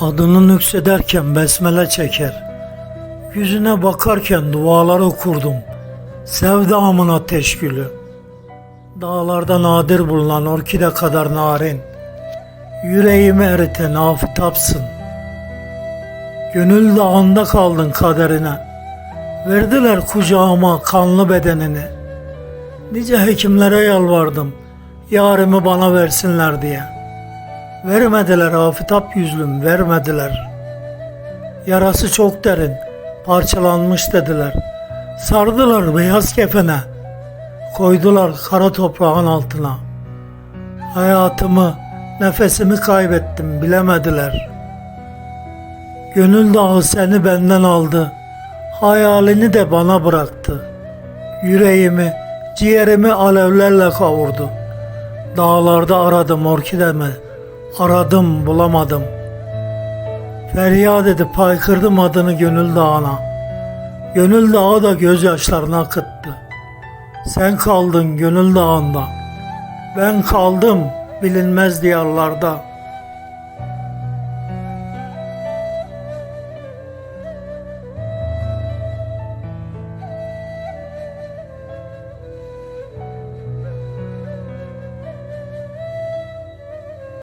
Adını nüksederken besmele çeker. Yüzüne bakarken dualar okurdum. Sevdamın ateş gülü. Dağlarda nadir bulunan orkide kadar narin. Yüreğimi eriten afitapsın. Gönül dağında kaldın kaderine. Verdiler kucağıma kanlı bedenini. Nice hekimlere yalvardım. Yarımı bana versinler diye. Vermediler afitap yüzlüm, vermediler. Yarası çok derin, parçalanmış dediler. Sardılar beyaz kefene, koydular kara toprağın altına. Hayatımı, nefesimi kaybettim, bilemediler. Gönül dağı seni benden aldı, hayalini de bana bıraktı. Yüreğimi, ciğerimi alevlerle kavurdu. Dağlarda aradım orkidemi, aradım bulamadım. Feryat edip haykırdım adını gönül dağına. Gönül dağı da gözyaşlarını akıttı. Sen kaldın gönül dağında. Ben kaldım bilinmez diyarlarda.